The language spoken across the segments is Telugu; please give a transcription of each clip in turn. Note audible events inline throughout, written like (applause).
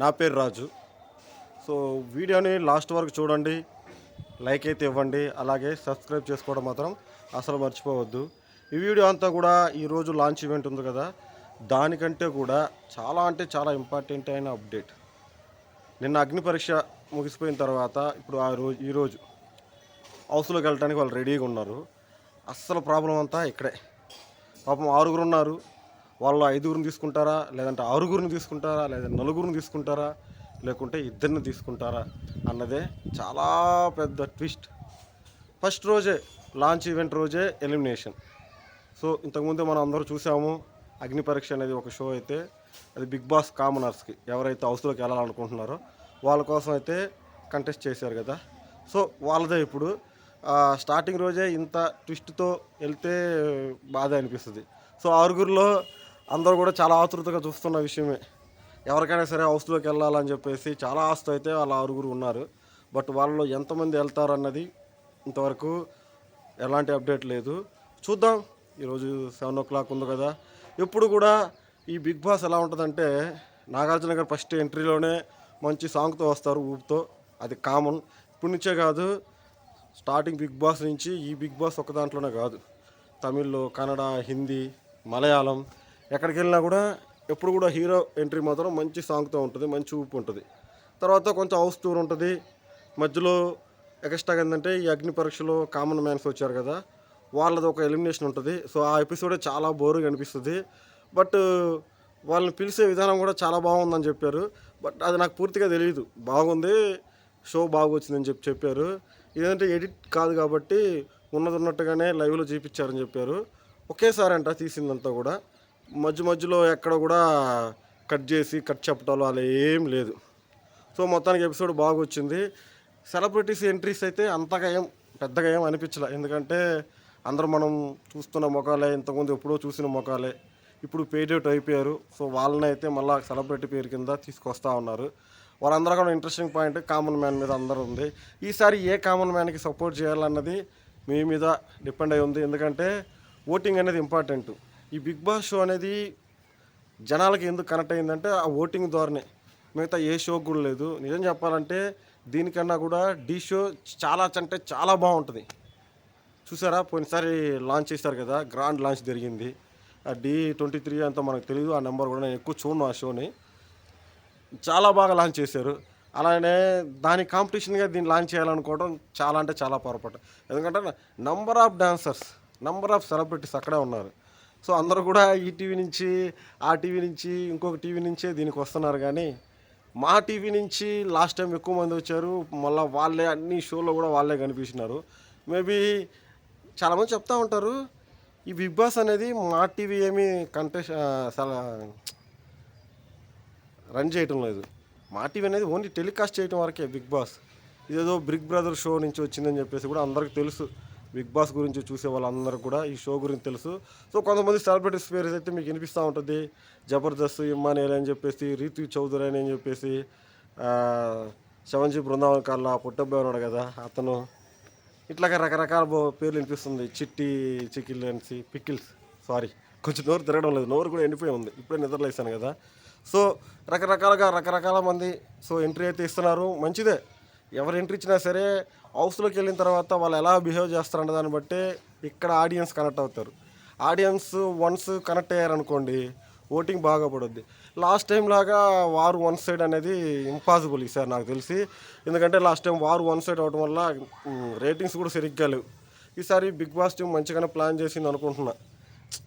నా పేరు రాజు. సో వీడియోని లాస్ట్ వరకు చూడండి లైక్ అయితే ఇవ్వండి అలాగే సబ్స్క్రైబ్ చేసుకోవడం మాత్రం అసలు మర్చిపోవద్దు. ఈ వీడియో అంతా కూడా ఈరోజు లాంచ్ ఈవెంట్ ఉంది కదా దానికంటే కూడా చాలా అంటే చాలా ఇంపార్టెంట్ అయిన అప్డేట్ నిన్న అగ్ని పరీక్ష ముగిసిపోయిన తర్వాత ఇప్పుడు ఆ రోజు ఈరోజు హౌస్లోకి వెళ్ళడానికి వాళ్ళు రెడీగా ఉన్నారు. అస్సలు ప్రాబ్లం అంతా ఇక్కడే. పాపం ఆరుగురు ఉన్నారు. వాళ్ళు ఐదుగురిని తీసుకుంటారా? లేదంటే ఆరుగురిని తీసుకుంటారా? లేదా నలుగురిని తీసుకుంటారా? లేకుంటే ఇద్దరిని తీసుకుంటారా? అన్నదే చాలా పెద్ద ట్విస్ట్. ఫస్ట్ రోజే లాంచ్ ఈవెంట్ రోజే ఎలిమినేషన్. సో ఇంతకుముందే మనం అందరూ చూసాము అగ్ని పరీక్ష అనేది ఒక షో అయితే అది బిగ్ బాస్ కామనర్స్కి ఎవరైతే హౌస్లోకి వెళ్ళాలనుకుంటున్నారో వాళ్ళ కోసం అయితే కంటెస్ట్ చేశారు కదా. సో వాళ్ళదే ఇప్పుడు. స్టార్టింగ్ రోజే ఇంత ట్విస్ట్తో వెళ్తే బాధ అనిపిస్తుంది. సో ఆరుగురిలో అందరూ కూడా చాలా ఆతృతగా చూస్తున్న విషయమే. ఎవరికైనా సరే హౌస్లోకి వెళ్ళాలని చెప్పేసి చాలా ఆస్తి అయితే వాళ్ళ ఆరుగురు ఉన్నారు. బట్ వాళ్ళు ఎంతమంది వెళ్తారన్నది ఇంతవరకు ఎలాంటి అప్డేట్ లేదు. చూద్దాం. ఈరోజు సెవెన్ ఓ క్లాక్ ఉంది కదా. ఎప్పుడు కూడా ఈ బిగ్ బాస్ ఎలా ఉంటుందంటే నాగార్జున గారు ఫస్ట్ ఎంట్రీలోనే మంచి సాంగ్తో వస్తారు ఊపుతో. అది కామన్. ఇప్పటి నుంచే కాదు స్టార్టింగ్ బిగ్ బాస్ నుంచి ఈ బిగ్ బాస్ ఒక దాంట్లోనే కాదు. తమిళ్ళో కన్నడ హిందీ మలయాళం ఎక్కడికి వెళ్ళినా కూడా ఎప్పుడు కూడా హీరో ఎంట్రీ మాత్రం మంచి సాంగ్తో ఉంటుంది మంచి ఊపు ఉంటుంది. తర్వాత కొంచెం హౌస్ టూర్ ఉంటుంది. మధ్యలో ఎక్స్ట్రాగా ఏంటంటే ఈ అగ్ని పరీక్షలో కామన్ మ్యాన్స్ వచ్చారు కదా వాళ్ళది ఒక ఎలిమినేషన్ ఉంటుంది. సో ఆ ఎపిసోడే చాలా బోరుగా అనిపిస్తుంది. బట్ వాళ్ళని పిలిచే విధానం కూడా చాలా బాగుందని చెప్పారు. బట్ అది నాకు పూర్తిగా తెలియదు బాగుంది షో బాగా వచ్చిందని చెప్పి చెప్పారు. ఇదేంటే ఎడిట్ కాదు కాబట్టి ఉన్నది ఉన్నట్టుగానే లైవ్లో చూపించారని చెప్పారు. ఒకేసారి అంట తీసిందంతా కూడా. మధ్య మధ్యలో ఎక్కడ కూడా కట్ చేసి కట్ చెప్పటాలు అలా ఏం లేదు. సో మొత్తానికి ఎపిసోడ్ బాగా వచ్చింది సెలబ్రిటీస్ ఎంట్రీస్ అయితే అంతగా ఏం పెద్దగా ఏం అనిపించలే. ఎందుకంటే అందరూ మనం చూస్తున్న ముఖాలే ఇంతకుముందు ఎప్పుడో చూసిన ముఖాలే ఇప్పుడు పేడ్ అవుట్ అయిపోయారు. సో వాళ్ళని అయితే మళ్ళీ సెలబ్రిటీ పేరు కింద తీసుకొస్తా ఉన్నారు. వాళ్ళందరూ కూడా ఇంట్రెస్టింగ్ పాయింట్ కామన్ మ్యాన్ మీద అందరూ ఉంది. ఈసారి ఏ కామన్ మ్యాన్కి సపోర్ట్ చేయాలన్నది మీ మీద డిపెండ్ అయి ఉంది. ఎందుకంటే ఓటింగ్ అనేది ఇంపార్టెంట్ ఈ బిగ్ బాస్ షో అనేది జనాలకి ఎందుకు కనెక్ట్ అయిందంటే ఆ ఓటింగ్ ద్వారానే. మిగతా ఏ షో కూడా లేదు. నిజం చెప్పాలంటే దీనికన్నా కూడా డీ షో చాలా అంటే చాలా బాగుంటుంది. చూసారా? పోయినసారి లాంచ్ చేశారు కదా గ్రాండ్ లాంచ్ జరిగింది. ఆ డి ట్వంటీ త్రీ అంతా మనకు తెలియదు ఆ నెంబర్ కూడా నేను ఎక్కువ చూడను ఆ షోని. చాలా బాగా లాంచ్ చేశారు. అలానే దాని కాంపిటీషన్గా దీన్ని లాంచ్ చేయాలనుకోవడం చాలా అంటే చాలా పొరపాటు. ఎందుకంటే number of dancers number of celebrities అక్కడే ఉన్నారు. సో అందరూ కూడా ఈ టీవీ నుంచి ఆ టీవీ నుంచి ఇంకొక టీవీ నుంచే దీనికి వస్తున్నారు. కానీ మా టీవీ నుంచి లాస్ట్ టైం ఎక్కువ మంది వచ్చారు. మళ్ళీ వాళ్ళే అన్ని షోలో కూడా వాళ్ళే కనిపిస్తున్నారు మేబీ చాలామంది చెప్తా ఉంటారు ఈ బిగ్ బాస్ అనేది మా టీవీ ఏమీ కంటెస్ట్ రన్ చేయటం లేదు. మా టీవీ అనేది ఓన్లీ టెలికాస్ట్ చేయటం వరకే బిగ్ బాస్. ఇదేదో బిగ్ బ్రదర్ షో నుంచి వచ్చిందని చెప్పేసి కూడా అందరికీ తెలుసు. బిగ్ బాస్ గురించి చూసే వాళ్ళందరూ కూడా ఈ షో గురించి తెలుసు. సో కొంతమంది సెలబ్రిటీస్ పేరు అయితే మీకు వినిపిస్తూ ఉంటుంది. జబర్దస్త్ ఇమ్మానేల్ అని చెప్పేసి రీతు చౌదరి అని చెప్పేసి శవంజీ బృందావన్ కల్లా పుట్టబ్బాయి ఉన్నాడు కదా అతను. ఇట్లాగా రకరకాల పేర్లు వినిపిస్తుంది. చిట్టి చికిల్ అనేసి పికిల్స్ సారీ. కొంచెం నోరు తిరగడం లేదు. నోరు కూడా ఎండిపోయి ఉంది. ఇప్పుడే నిద్రలేసాను కదా. సో రకరకాలుగా రకరకాల మంది సో ఎంట్రీ అయితే ఇస్తున్నారు. మంచిదే. ఎవరు ఎంట్రీ ఇచ్చినా సరే హౌస్లోకి వెళ్ళిన తర్వాత వాళ్ళు ఎలా బిహేవ్ చేస్తారన్న దాన్ని బట్టి ఇక్కడ ఆడియన్స్ కనెక్ట్ అవుతారు. ఆడియన్స్ వన్స్ కనెక్ట్ అయ్యారనుకోండి ఓటింగ్ బాగా పడుద్ది. లాస్ట్ టైం లాగా వారు వన్ సైడ్ అనేది ఇంపాసిబుల్ ఈసారి నాకు తెలిసి. ఎందుకంటే లాస్ట్ టైం వారు వన్ సైడ్ అవడం వల్ల రేటింగ్స్ కూడా సరిగ్గా లేవు. ఈసారి బిగ్ బాస్ టీం మంచిగానే ప్లాన్ చేసింది అనుకుంటున్నా.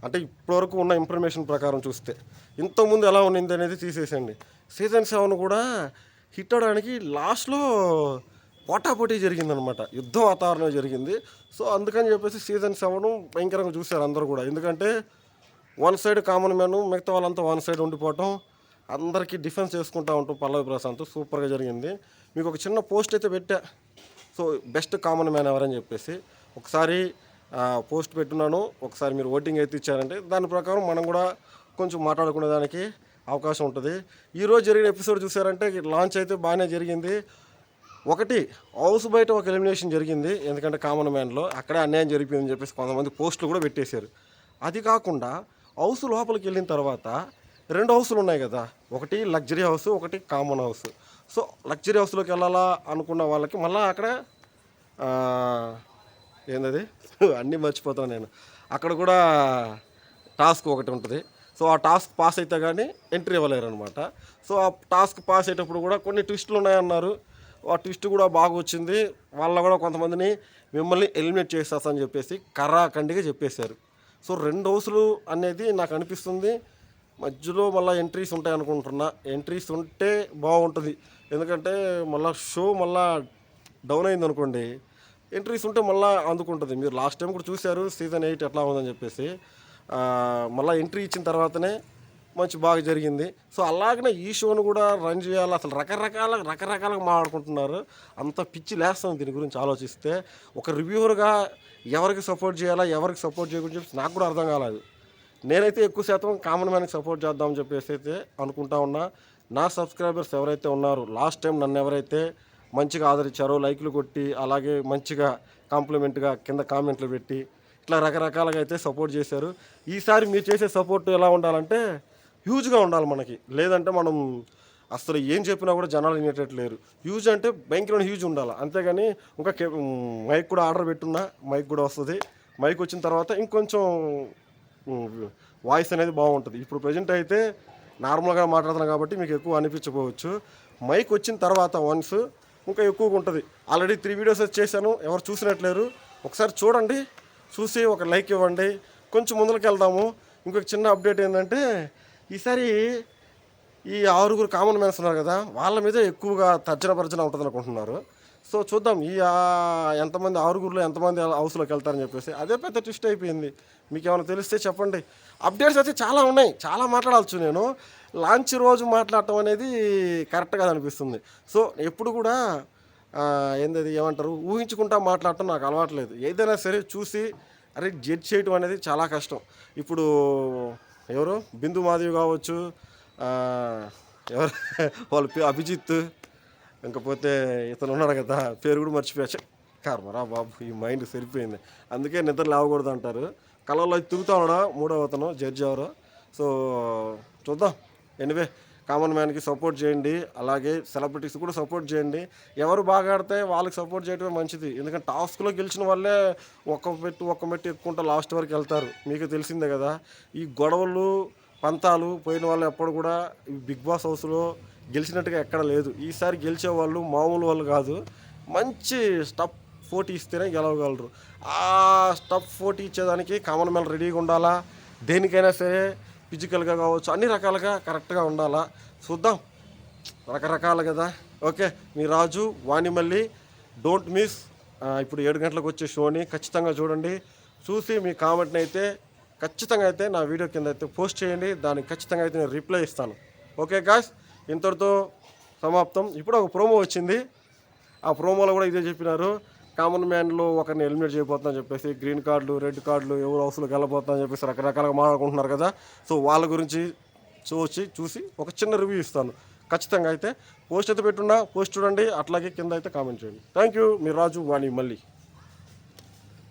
అంటే ఇప్పటివరకు ఉన్న ఇన్ఫర్మేషన్ ప్రకారం చూస్తే. ఇంతకుముందు ఎలా ఉండింది అనేది తీసేసండి సీజన్ సెవెన్ కూడా హిట్ అవడానికి లాస్ట్లో పోటాపోటీ జరిగిందనమాట. యుద్ధ వాతావరణం జరిగింది. సో అందుకని చెప్పేసి సీజన్ సెవెన్ భయంకరంగా చూశారు అందరూ కూడా. ఎందుకంటే వన్ సైడ్ కామన్ మ్యాన్ మిగతా వాళ్ళంతా వన్ సైడ్ ఉండిపోవటం అందరికీ డిఫెన్స్ చేసుకుంటా ఉంటాం పల్లవి ప్రశాంత్ సూపర్గా జరిగింది. మీకు ఒక చిన్న పోస్ట్ అయితే పెట్టా. సో బెస్ట్ కామన్ మ్యాన్ ఎవరని చెప్పేసి ఒకసారి పోస్ట్ పెట్టున్నాను. ఒకసారి మీరు ఓటింగ్ అయితే ఇచ్చారంటే దాని ప్రకారం మనం కూడా కొంచెం మాట్లాడుకునే దానికి అవకాశం ఉంటుంది. ఈరోజు జరిగిన ఎపిసోడ్ చూసారంటే లాంచ్ అయితే బాగానే జరిగింది. ఒకటి హౌస్ బయట ఒక ఎలిమినేషన్ జరిగింది. ఎందుకంటే కామన్ మ్యాన్లో అక్కడే అన్యాయం జరిగిందని చెప్పేసి కొంతమంది పోస్టులు కూడా పెట్టేశారు. అది కాకుండా హౌస్ లోపలికి వెళ్ళిన తర్వాత రెండు హౌసులు ఉన్నాయి కదా. ఒకటి లగ్జరీ హౌస్ ఒకటి కామన్ హౌస్. సో లగ్జరీ హౌస్లోకి వెళ్ళాలా అనుకున్న వాళ్ళకి మళ్ళీ అక్కడ ఏందది? (laughs) అన్నీ మర్చిపోతాను నేను. అక్కడ కూడా టాస్క్ ఒకటి ఉంటుంది. సో ఆ టాస్క్ పాస్ అయితే కానీ ఎంట్రీ ఇవ్వలేరు అనమాట సో ఆ టాస్క్ పాస్ అయ్యేటప్పుడు కూడా కొన్ని ట్విస్టులు ఉన్నాయన్నారు. ఆ ట్విస్ట్ కూడా బాగా వచ్చింది. వాళ్ళ కూడా కొంతమందిని మిమ్మల్ని ఎలిమినేట్ చేసేస్తామని చెప్పేసి కర్రాఖండిగా చెప్పేశారు. సో రెండు హౌసులు అనేది నాకు అనిపిస్తుంది. మధ్యలో మళ్ళీ ఎంట్రీస్ ఉంటాయి అనుకుంటున్నా. ఎంట్రీస్ ఉంటే బాగుంటుంది. ఎందుకంటే మళ్ళీ షో మళ్ళా డౌన్ అయింది అనుకోండి ఎంట్రీస్ ఉంటే మళ్ళీ అందుకుంటుంది. మీరు లాస్ట్ టైం కూడా చూశారు సీజన్ ఎయిట్ ఎట్లా ఉందని చెప్పేసి. మళ్ళీ ఎంట్రీ ఇచ్చిన తర్వాతనే మంచి బాగా జరిగింది. సో అలాగనే ఈ షోను కూడా రన్ చేయాలి. అసలు రకరకాల రకరకాలుగా మాట్లాడుకుంటున్నారు. అంత పిచ్చి లేస్తాం దీని గురించి ఆలోచిస్తే. ఒక రివ్యూవర్గా ఎవరికి సపోర్ట్ చేయాలా ఎవరికి సపోర్ట్ చేయకూడదు చెప్పి నాకు కూడా అర్థం కాలేదు. నేనైతే ఎక్కువ శాతం కామన్ మ్యాన్కి సపోర్ట్ చేద్దామని చెప్పేసి అయితే అనుకుంటా ఉన్నా. నా సబ్స్క్రైబర్స్ ఎవరైతే ఉన్నారో లాస్ట్ టైం నన్ను ఎవరైతే మంచిగా ఆదరించారో లైక్లు కొట్టి అలాగే మంచిగా కాంప్లిమెంట్గా కింద కామెంట్లు పెట్టి ఇట్లా రకరకాలుగా అయితే సపోర్ట్ చేశారు. ఈసారి మీరు చేసే సపోర్ట్ ఎలా ఉండాలంటే హ్యూజ్గా ఉండాలి మనకి. లేదంటే మనం అసలు ఏం చెప్పినా కూడా జనాలు వినేటట్టు లేరు. హ్యూజ్ అంటే భయంకరమైన హ్యూజ్ ఉండాలి. అంతేగాని ఇంకా మైక్ కూడా ఆర్డర్ పెట్టున్నా మైక్ కూడా వస్తుంది. మైక్ వచ్చిన తర్వాత ఇంకొంచెం వాయిస్ అనేది బాగుంటుంది. ఇప్పుడు ప్రజెంట్ అయితే నార్మల్గా మాట్లాడుతున్నాం కాబట్టి మీకు ఎక్కువ అనిపించకపోవచ్చు. మైక్ వచ్చిన తర్వాత వన్స్ ఇంకా ఎక్కువగా ఉంటుంది. ఆల్రెడీ త్రీ వీడియోస్ చేశాను. ఎవరు చూసినట్లేరు ఒకసారి చూడండి. చూసి ఒక లైక్ ఇవ్వండి. కొంచెం ముందరికి వెళ్దాము. ఇంకొక చిన్న అప్డేట్ ఏంటంటే ఈసారి ఈ ఆరుగురు కామన్ మ్యాన్స్ ఉన్నారు కదా వాళ్ళ మీద ఎక్కువగా తర్జన భర్జన ఉంటుంది అనుకుంటున్నారు. సో చూద్దాం. ఈ ఎంతమంది ఆరుగురులో ఎంతమంది హౌస్లోకి వెళ్తారని చెప్పేసి. అదే పెద్ద ట్విస్ట్ అయిపోయింది. మీకు ఏమైనా తెలిస్తే చెప్పండి. అప్డేట్స్ అయితే చాలా ఉన్నాయి. చాలా మాట్లాడవచ్చు నేను. లాంచ్ రోజు మాట్లాడటం అనేది కరెక్ట్ కాదు అనిపిస్తుంది సో ఎప్పుడు కూడా ఏంది ఏమంటారు? ఊహించుకుంటా మాట్లాడటం నాకు అలవాట్లేదు. ఏదైనా సరే చూసి అరే జడ్జ్ చేయటం అనేది చాలా కష్టం. ఇప్పుడు ఎవరు? బిందు మాధవి కావచ్చు ఎవరు? వాళ్ళ పేరు అభిజిత్ ఇంకపోతే ఇతను ఉన్నాడు కదా పేరు కూడా మర్చిపోయాచ్చు కర్మరా బాబు ఈ మైండ్ సరిపోయింది. అందుకే నిద్ర లేవకూడదు అంటారు. కళలో తిరుగుతా ఉన్నాడా? మూడో అతను జడ్జి ఎవరు? సో చూద్దాం. ఎనివే కామన్ మ్యాన్కి సపోర్ట్ చేయండి. అలాగే సెలబ్రిటీస్ కూడా సపోర్ట్ చేయండి. ఎవరు బాగా ఆడితే వాళ్ళకి సపోర్ట్ చేయడమే మంచిది. ఎందుకంటే టాస్క్లో గెలిచిన వాళ్ళే ఒక్క పెట్టి ఒక్క మెట్టు ఎక్కుంటే లాస్ట్ వరకు వెళ్తారు. మీకు తెలిసిందే కదా. ఈ గొడవలు పంతాలు పోయిన వాళ్ళు ఎప్పుడు కూడా ఈ బిగ్ బాస్ హౌస్లో గెలిచినట్టుగా ఎక్కడ లేదు. ఈసారి గెలిచే వాళ్ళు మామూలు వాళ్ళు కాదు. మంచి స్టఫ్ పోటీ ఇస్తేనే గెలవగలరు. ఆ స్టఫ్ పోటీ ఇచ్చేదానికి కామన్ మ్యాన్ రెడీగా ఉండాలా? దేనికైనా సరే ఫిజికల్గా కావచ్చు అన్ని రకాలుగా కరెక్ట్గా ఉండాలా? చూద్దాం. రకరకాలు కదా. ఓకే మీ రాజు వాణిమల్లి డోంట్ మిస్ ఇప్పుడు ఏడు గంటలకు వచ్చే షోని ఖచ్చితంగా చూడండి. చూసి మీ కామెంట్ని అయితే ఖచ్చితంగా అయితే నా వీడియో కింద అయితే పోస్ట్ చేయండి. దానికి ఖచ్చితంగా అయితే నేను రిప్లై ఇస్తాను. ఓకే గాయస్ ఇంతటితో సమాప్తం. ఇప్పుడు ఒక ప్రోమో వచ్చింది. ఆ ప్రోమోలో కూడా ఇదే చెప్పినారు. కామన్ మ్యాన్లో ఒకరిని ఎలిమినేట్ చేయబోతుందని చెప్పేసి గ్రీన్ కార్డులు రెడ్ కార్డులు ఎవరు హౌస్లోకి వెళ్ళబోతుందని చెప్పేసి రకరకాలుగా మాట్లాడుకుంటున్నారు కదా. సో వాళ్ళ గురించి చూసి చూసి ఒక చిన్న రివ్యూ ఇస్తాను. ఖచ్చితంగా అయితే పోస్ట్ అయితే పెట్టున్నా పోస్ట్ చూడండి అట్లాగే కింద అయితే కామెంట్ చేయండి. థ్యాంక్ యూ మీ రాజు వాణి మళ్ళీ.